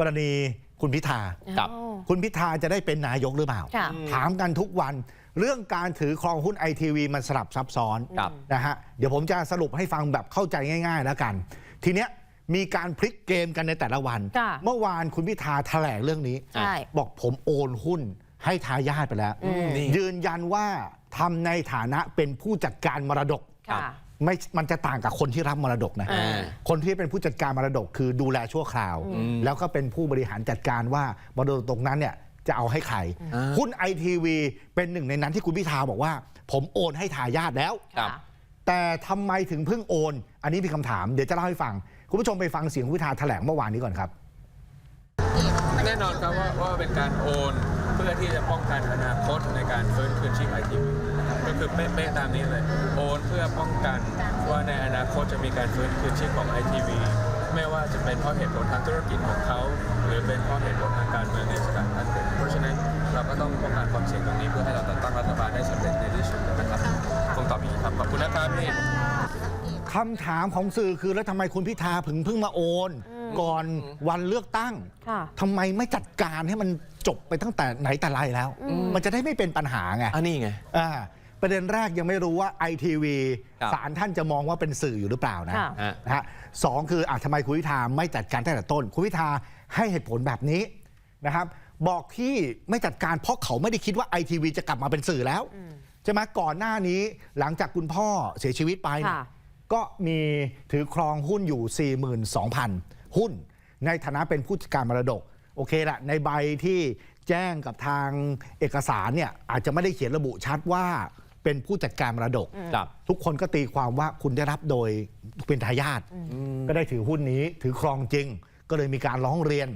กรณีคุณพิธา ครับอ๋อคุณพิธาจะได้เป็นนายกหรือเปล่า ค่ะ ถามกันทุกวัน เรื่องการถือครองหุ้นไอทีวีมันสลับซับซ้อนครับ นะฮะ เดี๋ยวผมจะสรุปให้ฟังแบบเข้าใจง่ายๆแล้วกัน ทีเนี้ยมีการพลิกเกมกันในแต่ละวัน ค่ะ เมื่อวานคุณพิธาแถลงเรื่องนี้ ใช่ บอกผมโอนหุ้นให้ทายาทไปแล้ว อืมนี่ยืนยันว่าทำในฐานะเป็นผู้จัดการมรดก ค่ะ ไม่มันจะต่างกับคนที่รับมรดกนะอ่า คนที่เป็นผู้จัดการมรดกคือดูแลชั่วคราว แล้วก็เป็นผู้บริหารจัดการว่ามรดกตรงนั้นเนี่ยจะเอาให้ใครอ่าหุ้นไอทีวีเป็นหนึ่งในนั้นที่คุณพิธาบอกว่า ผมโอนให้ทายาทแล้ว ครับแต่ทำไมถึงเพิ่งโอน อันนี้มีคำถาม เดี๋ยวจะเล่าให้ฟัง คุณผู้ชมไปฟังเสียงคุณพิธาแถลงเมื่อวานนี้ก่อนครับ แน่นอนครับว่าว่าเป็นการโอนเพื่อที่จะป้องกันอนาคตในการฟื้นคืนชีพไอทีวีก็คือเป๊ะๆตามนี้เลย โอนเพื่อป้องกันว่าในอนาคตจะมีการฟื้นคืนชีพของไอทีวีไม่ว่าจะเป็นเพราะเหตุผลทางธุรกิจของเขา หรือเป็นเพราะเหตุผลทางการเมืองในสถานการณ์เพราะฉะนั้นเราก็ต้องป้องกันความเสี่ยงตรงนี้เพื่อให้เราจัดตั้งรัฐบาลได้สำเร็จในที่สุดนะครับคงตอบอย่างนี้ครับขอบคุณนะครับพี่ คำถามของสื่อคือแล้วทำไมคุณพิธาถึงเพิ่งมาโอน ก่อนวันเลือกตั้งค่ะทำไมไม่จัดการให้มันจบไปตั้งแต่ไหนแต่ไรแล้ว มันจะได้ไม่เป็นปัญหาไงอันนี้ไง อ่าประเด็นแรกยังไม่รู้ว่าไอทีวีครับศาลท่านจะมองว่าเป็นสื่ออยู่หรือเปล่านะค่ะ ฮะ นะฮะสองคืออะทำไมคุณพิธาไม่จัดการตั้งแต่ต้นคุณพิธาให้เหตุผลแบบนี้นะครับ บอกที่ไม่จัดการเพราะเขาไม่ได้คิดว่าไอทีวีจะกลับมาเป็นสื่อแล้วใช่ไหมก่อนหน้านี้หลังจากคุณพ่อเสียชีวิตไปเนี่ย ค่ะ ก็มีถือครองหุ้นอยู่ 42,000 หุ้น ในฐานะเป็นผู้จัดการมรดก โอเคละในใบที่แจ้งกับทางเอกสารเนี่ยอาจจะไม่ได้เขียนระบุชัดว่าเป็นผู้จัดการมรดก ครับ ทุกคนก็ตีความว่าคุณได้รับโดยเป็นทายาทก็ได้ถือหุ้นนี้ถือครองจริง ก็เลยมีการร้องเรียน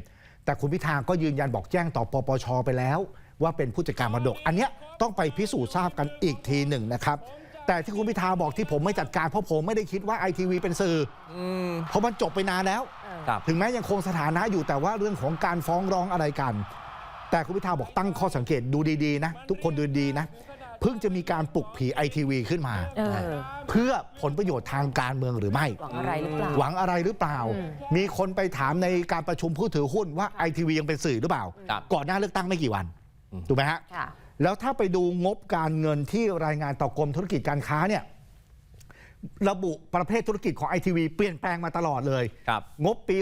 แต่คุณพิธาก็ยืนยันบอกแจ้งต่อปปชไปแล้ว ว่าเป็นผู้จัดการมรดก อันเนี้ยต้องไปพิสูจน์ทราบกันอีกทีหนึ่งนะครับ แต่ที่คุณพิธาบอกที่ผมไม่จัดการเพราะผมไม่ได้คิดว่าไอทีวีเป็นสื่ออเพราะมันจบไปนานแล้ว ครับ ถึงแม้ยังคงสถานะอยู่แต่ว่าเรื่องของการฟ้องร้องอะไรกัน แต่คุณพิธาบอกตั้งข้อสังเกตดูดีๆนะ ทุกคนดูดีๆนะ เพิ่งจะมีการปลุกผีไอทีวีขึ้นมา เออเพื่อผลประโยชน์ทางการเมืองหรือไม่ หวังอะไรหรือเปล่า หวังอะไรหรือเปล่า อืม มีคนไปถามในการประชุมผู้ถือหุ้นว่าไอทีวียังเป็นสื่อหรือเปล่า ครับ ก่อนหน้าเลือกตั้งไม่กี่วัน ถูกไหมฮะ ค่ะ แล้วถ้าไปดูงบการเงินที่รายงานต่อกรมธุรกิจการค้าเนี่ยระบุประเภทธุรกิจของไอทีวีเปลี่ยนแปลงมาตลอดเลย ครับ งบปี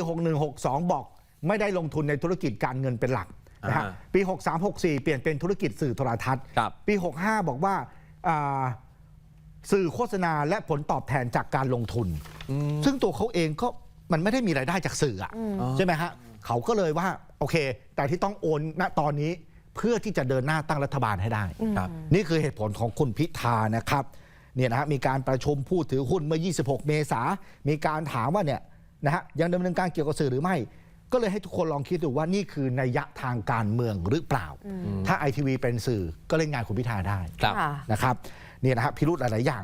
6162 บอกไม่ได้ลงทุนในธุรกิจการเงินเป็นหลักนะฮะอ่าปี 6364 เปลี่ยนเป็นธุรกิจสื่อโทรทัศน์ ครับ ปี 65 บอกว่าอ่าสื่อโฆษณาและผลตอบแทนจากการลงทุน ซึ่งตัวเขาเองก็มันไม่ได้มีรายได้จากสื่ออะใช่ไหมฮะเขาก็เลยว่าโอเค แต่ที่ต้องโอนณตอนนี้ เพื่อที่จะเดินหน้าตั้งรัฐบาลให้ได้ครับนี่คือเหตุผลของคุณพิธานะครับเนี่ยนะฮะมีการประชุมผู้ถือหุ้นเมื่อ 26 เมษามีการถามว่าเนี่ยนะฮะยังดำเนินการเกี่ยวกับสื่อหรือไม่ ก็เลยให้ทุกคนลองคิดดูว่านี่คือนัยยะทางการเมืองหรือเปล่า ถ้าไอทีวีเป็นสื่อก็เล่นงานคุณพิธาได้ครับค่ะ นะครับเนี่ยนะฮะพิรุธหลายๆอย่าง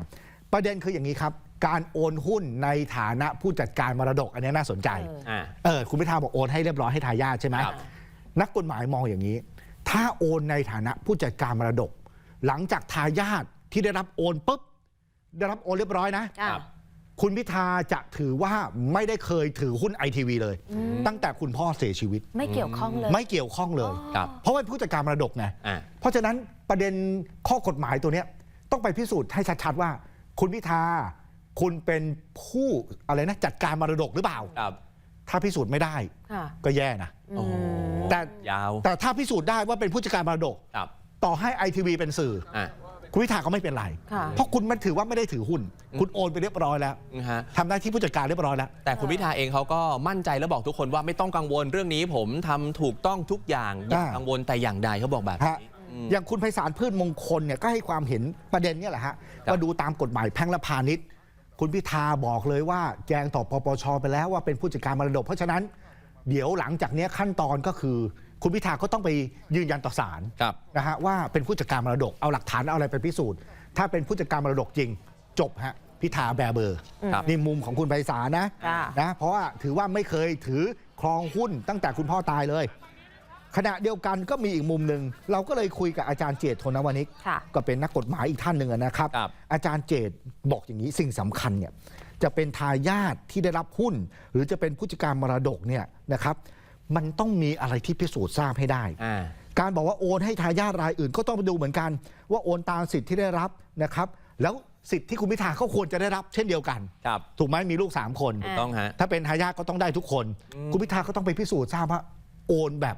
ประเด็นคืออย่างนี้ครับ การโอนหุ้นในฐานะผู้จัดการมรดกอันนี้น่าสนใจเอออ่า เออคุณพิธาบอกโอนให้เรียบร้อยให้ทายาทใช่ไหมครับ นักกฎหมายมองอย่างนี้ ถ้าโอนในฐานะผู้จัดการมรดก หลังจากทายาทที่ได้รับโอนปุ๊บได้รับโอนเรียบร้อยนะค่ะครับ คุณพิธาจะถือว่าไม่ได้เคยถือหุ้นไอทีวีเลยตั้งแต่คุณพ่อเสียชีวิต ไม่เกี่ยวข้องเลยไม่เกี่ยวข้องเลย ครับ เพราะว่าเป็นผู้จัดการมรดกไงอ่า เพราะฉะนั้นประเด็นข้อกฎหมายตัวเนี้ยต้องไปพิสูจน์ให้ชัดๆว่า คุณพิธาคุณเป็นผู้อะไรนะจัดการมรดกหรือเปล่า ครับ ถ้าพิสูจน์ไม่ได้ ค่ะก็แย่นะโอ้โห แต่ยาว แต่ถ้าพิสูจน์ได้ว่าเป็นผู้จัดการมรดก ครับต่อให้ไอทีวีเป็นสื่อ อ่าคุณพิธาก็ไม่เป็นไร ค่ะ เพราะคุณมันถือว่าไม่ได้ถือหุ้น คุณโอนไปเรียบร้อยแล้วนะฮะ ทำหน้าที่ผู้จัดการเรียบร้อยแล้ว แต่คุณพิธาเองเขาก็มั่นใจแล้วบอกทุกคนว่าไม่ต้องกังวลเรื่องนี้ผมทำถูกต้องทุกอย่างอย่าอ่า กังวลแต่อย่างใดเขาบอกแบบฮะนี้อืม อย่างคุณไพศาลพืชมงคลเนี่ยก็ให้ความเห็นประเด็นเนี่ยแหละฮะครับ ว่าดูตามกฎหมายแพ่งและพาณิชย์ คุณพิธาบอกเลยว่าแจ้งต่อปปชไปแล้วว่าเป็นผู้จัดการมรดก เพราะฉะนั้น เดี๋ยวหลังจากเนี้ยขั้นตอนก็คือ คุณพิธาก็ต้องไปยืนยันต่อศาลครับนะฮะว่าเป็นผู้จัดการมรดกเอาหลักฐานเอาอะไรไปพิสูจน์ ถ้าเป็นผู้จัดการมรดกจริง จบฮะพิธาแบเบอร์ครับนี่มุมของคุณไพศาลนะค่ะนะเพราะว่าถือว่าไม่เคยถือครองหุ้นตั้งแต่คุณพ่อตายเลย ขณะเดียวกันก็มีอีกมุมหนึ่งเราก็เลยคุยกับอาจารย์เจตโทนวนิกค่ะก็เป็นนักกฎหมายอีกท่านหนึ่งนะครับครับอาจารย์เจตบอกอย่างนี้สิ่งสำคัญเนี่ย จะเป็นทายาทที่ได้รับหุ้น หรือจะเป็นผู้จัดการมรดกเนี่ยนะครับ มันต้องมีอะไรที่พิสูจน์ทราบให้ได้ อ่า การบอกว่าโอนให้ทายาทรายอื่นก็ต้องไปดูเหมือนกัน ว่าโอนตามสิทธิ์ที่ได้รับนะครับ แล้วสิทธิ์ที่คุณพิธาเขาควรจะได้รับเช่นเดียวกัน ครับถูกไหมมีลูก 3 คน ถูกต้องฮะ ถ้าเป็นทายาทก็ต้องได้ทุกคน คุณพิธาก็ต้องไปพิสูจน์ทราบว่าโอนแบบ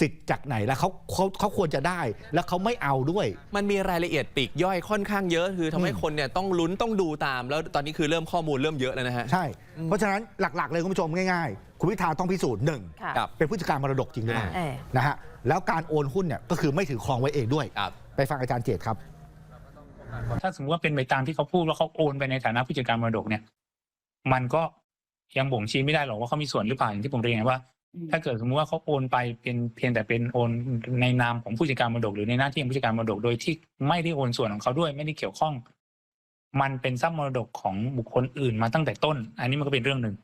สิทธิ์จากไหนแล้วเขาเขาเขาควรจะได้แล้วเขาไม่เอาด้วย มันมีรายละเอียดปลีกย่อยค่อนข้างเยอะ คือทำให้อืมคนเนี่ยต้องลุ้นต้องดูตาม แล้วตอนนี้คือเริ่มข้อมูลเริ่มเยอะแล้วนะฮะ ใช่ เพราะฉะนั้นหลัก ๆ เลยคุณผู้ชมง่ายๆ คุณพิธาต้องพิสูจน์หนึ่งค่ะ ครับ เป็นผู้จัดการมรดกจริงหรือเปล่าเออ นะฮะแล้วการโอนหุ้นเนี่ยก็คือไม่ถือครองไว้เองด้วย ครับ ไปฟังอาจารย์เจตครับ ถ้าสมมติว่าเป็นไปตามที่เขาพูดว่าเขาโอนไปในฐานะผู้จัดการมรดกเนี่ย มันก็ยังบ่งชี้ไม่ได้หรอกว่าเขามีส่วนหรือเปล่าอย่างที่ผมเรียนไงว่า ถ้าเกิดสมมติว่าเขาโอนไปเป็นเพียงแต่เป็นโอนในนามของผู้จัดการมรดกหรือในหน้าที่ของผู้จัดการมรดกโดยที่ไม่ได้โอนส่วนของเขาด้วยไม่ได้เกี่ยวข้อง มันเป็นทรัพย์มรดกของบุคคลอื่นมาตั้งแต่ต้น อันนี้มันก็เป็นเรื่องหนึ่ง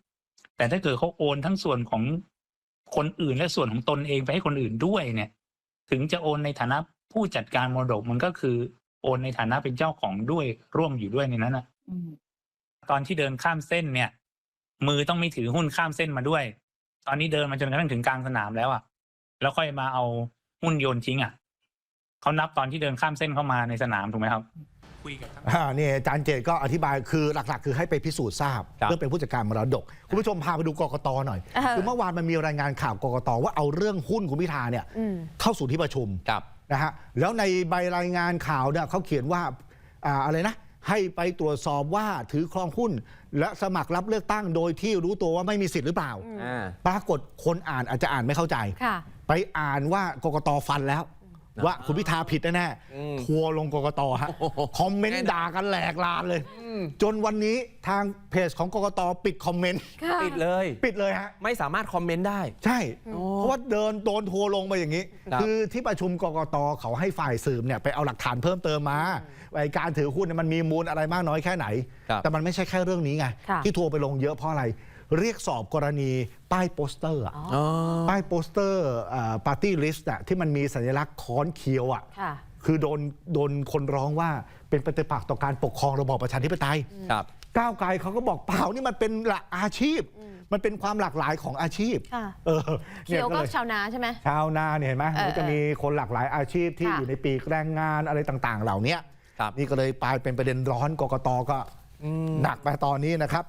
แต่ถ้าเกิดเขาโอนทั้งส่วนของคนอื่นและส่วนของตนเองไปให้คนอื่นด้วยเนี่ย ถึงจะโอนในฐานะผู้จัดการมรดกมันก็คือ โอนในฐานะเป็นเจ้าของด้วยร่วมอยู่ด้วยในนั้นนะตอนที่เดินข้ามเส้นเนี่ย มือต้องไม่ถือหุ้นข้ามเส้นมาด้วย ตอนนี้เดินมาจนกระทั่งถึงกลางสนามแล้วอะ แล้วค่อยมาเอาหุ้นโยนทิ้งอะเขานับตอนที่เดินข้ามเส้นเข้ามาในสนามถูกไหมครับคุยกับทั้งอ่านี่อาจารย์เจตก็อธิบายคือหลักๆ คือให้ไปพิสูจน์ทราบครับเรื่องเป็นผู้จัดการมรดก คุณผู้ชมพาไปดูกกตหน่อยเออคือเมื่อวานมันมีรายงานข่าวกกตว่าเอาเรื่องหุ้นคุณพิธาเนี่ยอืมเข้าสู่ที่ประชุมครับนะฮะแล้วในใบรายงานข่าวเนี่ยเขาเขียนว่าอ่าอะไรนะ ให้ไปตรวจสอบว่าถือครองหุ้น และสมัครรับเลือกตั้งโดยที่รู้ตัวว่าไม่มีสิทธิ์หรือเปล่า อ่า ปรากฏคนอ่านอาจจะอ่านไม่เข้าใจ ค่ะ ไปอ่านว่ากกตฟันแล้ว ว่าคุณพิธาผิดแน่อืมๆทัวร์ลงกกตฮะโอ้โหคอมเมนต์ด่ากันแหลกลานเลย จนวันนี้ทางเพจของกกตปิดคอมเมนต์ค่ะปิดเลยปิดเลยฮะไม่สามารถคอมเมนต์ได้ ใช่โอ้เพราะว่าเดินโดนทัวร์ลงไปอย่างนี้ครับคือที่ประชุมกกตเขาให้ฝ่ายสืบเนี่ยไปเอาหลักฐานเพิ่มเติมมาไอ้การถือหุ้นเนี่ยมันมีมูลอะไรมากน้อยแค่ไหนครับแต่มันไม่ใช่แค่เรื่องนี้ไงค่ะที่ทัวร์ไปลงเยอะเพราะอะไร เรียกสอบกรณีป้ายโปสเตอร์อะอ๋ออ๋อป้ายโปสเตอร์ปาร์ตี้ลิสต์ที่มันมีสัญลักษณ์ค้อนเคียวอะค่ะ คือโดนโดนคนร้องว่าเป็นปฏิปักษ์ต่อการปกครองระบอบประชาธิปไตย ครับ ก้าวไกลเขาก็บอกเปล่านี่มันเป็นหลักอาชีพ มันเป็นความหลากหลายของอาชีพค่ะ เออเคียวก็ก็เลยชาวนาใช่ไหม ชาวนาเนี่ยเห็นไหมเออมันจะมีคนหลากหลายอาชีพที่ค่ะ อยู่ในปีกแรงงานอะไรต่างๆ เหล่านี้ครับ นี่ก็เลยกลายเป็นประเด็นร้อนกกตก็อืมหนักไปตอนนี้นะครับ